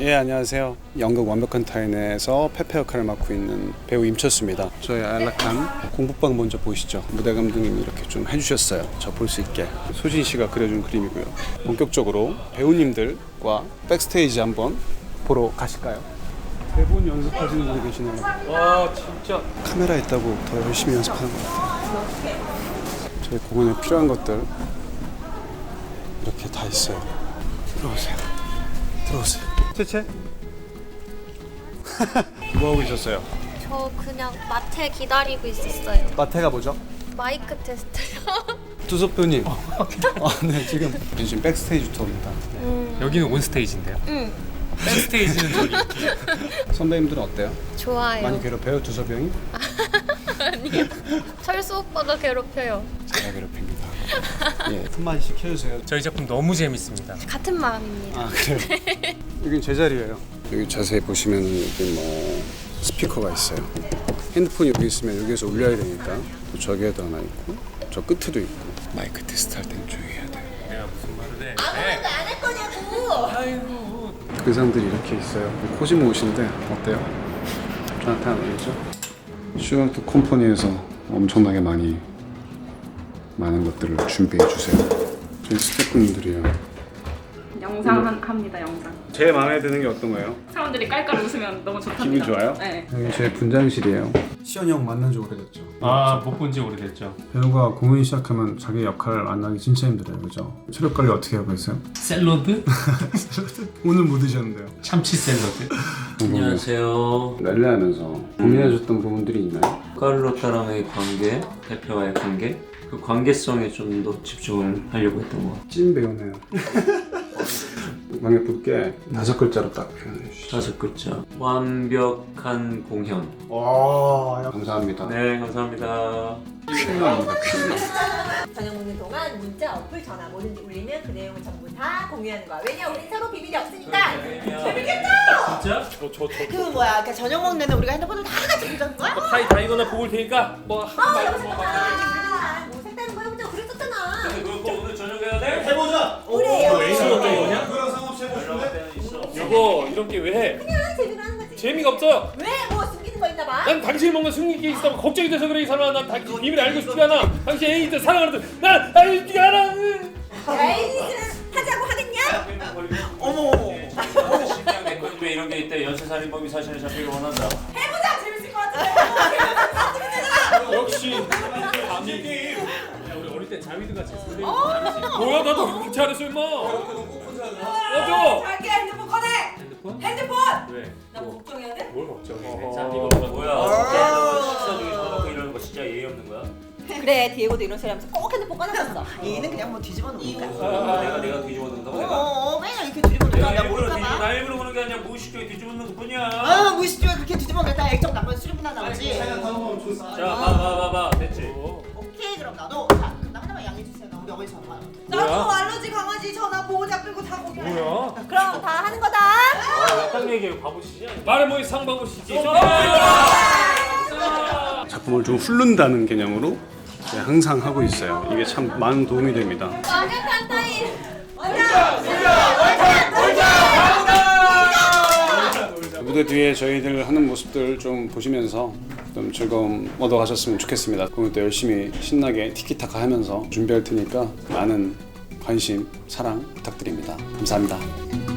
예 안녕하세요. 연극 완벽한 타인에서 페페 역할을 맡고 있는 배우 임철수입니다. 저의 안락한 공부방 먼저 보시죠. 무대 감독님이 이렇게 좀 해주셨어요. 저 볼 수 있게 소진 씨가 그려준 그림이고요. 본격적으로 배우님들과 백스테이지 한번 보러 가실까요? 대본 연습하시는 분이 계시네요. 와 진짜 카메라 있다고 더 열심히 연습하는 것 같아요. 저희 공연에 필요한 것들 이렇게 다 있어요. 들어오세요. 들어오세요. 채채. 뭐 하고 있었어요? 저 그냥 마트에 기다리고 있었어요. 마태가 뭐죠? 마이크 테스트요. 두섭 배우님. 아, 네 지금 지금 백스테이지 투어입니다. 여기는 온스테이지인데요. 응, 백스테이지는 저기 선배님들은 어때요? 좋아요. 많이 괴롭혀요 두섭 형이? 아니요. 철수 오빠가 괴롭혀요. 제가 괴롭힙니다. 예, 한 마디씩 해주세요. 저희 작품 너무 재밌습니다. 같은 마음입니다. 아 그래요? 여긴 제 자리예요. 여기 자세히 보시면 여기 뭐 스피커가 있어요. 핸드폰이 여기 있으면 여기서 울려야 되니까 또 저기에도 하나 있고 저 끝에도 있고 마이크 테스트 할 때는 조용히 해야 돼요. 내가 무슨 말을 해? 아무것도 안할 거냐고. 아이고. 의상들이 이렇게 있어요. 코지모 옷인데 어때요? 저한테 안 어울리죠? 슈아트 컴퍼니에서 엄청나게 많이 많은 것들을 준비해 주세요. 저희 스태프분들이요. 영상 한, 합니다 영상 제일 마음에 드는 게 어떤 거예요? 사람들이 깔깔 웃으면 너무 좋답니다 기분 좋아요? 네 여기 제 분장실이에요. 시연이 형 만난 지 오래됐죠. 아못 본지 오래됐죠. 배우가 공연 시작하면 자기 역할 안 하기 진짜 힘들어요, 그죠? 체력 관리 어떻게 하고 있어요? 샐러드? 오늘 뭐 드셨는데요? 참치 샐러드. 안녕하세요. 랠레하면서 고민하셨던 부분들이 있나요? 카를로타랑의 관계, 대표와의 관계, 그 관계성에 좀 더 집중을 하려고 했던 것 같아요. 찐 배우네요. 광역분께 다섯 글자로 딱 표현해 주시죠. 다섯 글자. 완벽한 공현. 와, 감사합니다. 네, 감사합니다. 퀸. 저녁 먹는 동안 문자, 어플, 전화 뭐든지 울리면 그 내용을 전부 다 공유하는 거야. 왜냐, 우리 서로 비밀이 없으니까. 재밌겠다. 진짜? 저저 저 그 뭐야, 그러니까 저녁 먹는 내내 우리가 핸드폰을 다 같이 보자는 거야? 타이 다니거나 보고 올 테니까 뭐. 아, 뭐 여보 이런 게왜 해? 그냥 재미로 하는 거지. 재미가 없어. 왜? 뭐 숨기는 거 있나 봐? 난 당신이 뭔가 숨긴 게 있어 걱정이 돼서 그래 이 사람아 난 당신 비밀 알고 싶지 않아 당신 애인한테 사랑하는데 난 아니 네가 알아 애인이들은 하자고 하겠냐? 어머. 신장 내건집에 이런 게 있대. 연쇄살인범이 사실을 잡히길 원한다. 해보자, 재밌을 것 같아. 역시 야 우리 어릴 때 자위드 같이 했는데 뭐야 나도 그렇게 잘했어 임마 맞아 자기 핸드폰 꺼내. 핸드폰? 핸드폰. 왜? 나 걱정해야 돼? 뭘 걱정해 자, 이거 뭐야? 식사 중에 전화 받고 이러는 거 진짜 예의 없는 거야? 그래, 디에고도 이런 소리 하면서 꼭 핸드폰 꺼내봤어. 얘는 그냥 뭐 뒤집어 놓으니까. 아, 내가 내가 뒤집어 놓는다고 어, 내가? 어, 왜 이렇게 뒤집어 놓을까? 내가 나 일부러 뒤집어 모를까봐. 나 일부러 그런 게 아니라 무의식적으로 뒤집어 놓는 것뿐이야. 아 무의식적으로 그렇게 뒤집어 놓다 액정 나면 수리분할 나오지 자, 봐봐 봐봐 전화 와요 나도 알러지 강아지 전화 보호자 끌고 다 거기 뭐야? 그럼 다 하는 거다. 딱 얘기해. 바보시지? 말해 뭐이 상바보시지. 작품을 좀 훑는다는 개념으로 네, 항상 하고 있어요. 이게 참 많은 도움이 됩니다. 완벽한 타임. 무대 뒤에 저희들 하는 모습들 좀 보시면서 좀 즐거움 얻어가셨으면 좋겠습니다. 공연 때 열심히 신나게 티키타카 하면서 준비할 테니까 많은 관심, 사랑 부탁드립니다. 감사합니다.